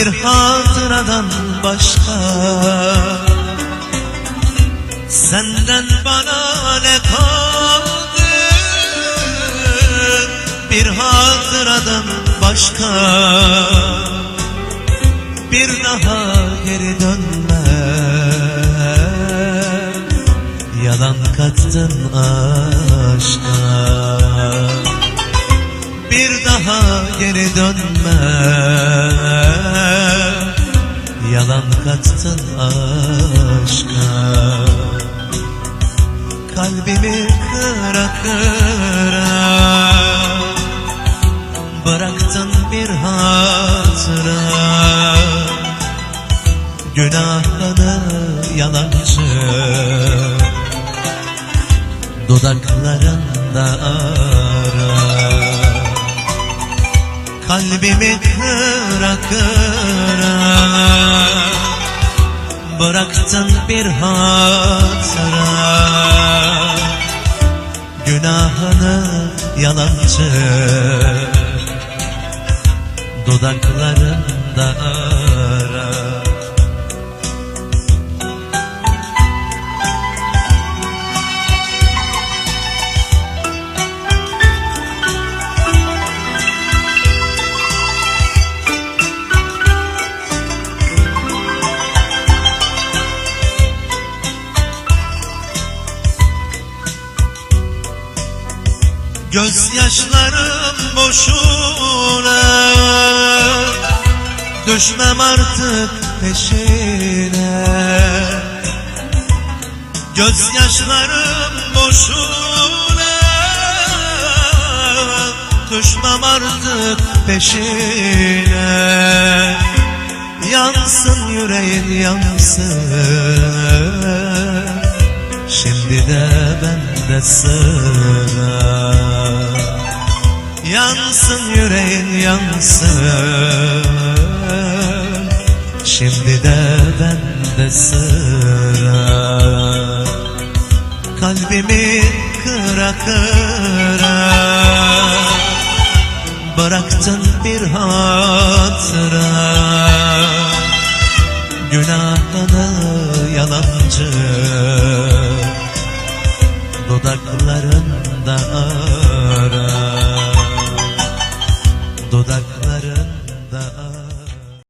bir hatıradan başka. Senden bana ne kaldı? Bir hatıradan başka. Bir daha geri dönme. Yalan kattın aşka. Bir daha geri dönme Yalan kattın aşka. Kalbimi kıra kıra. Bıraktın bir hatıra. Günahını yalancı. Dudaklarında ara Kalbimi kıra kıra Bıraktın bir hatıra. Günahını yalancı Dudaklarında Gözyaşlarım boşuna. Düşmem artık peşine. Gözyaşlarım boşuna. Düşmem artık peşine. Yansın yüreğin yansın. Şimdi de bende sıra yansın Şimdi de bende sıra. Kalbimi kıra kıra. Bıraktın bir hatıra. Günahını দোদার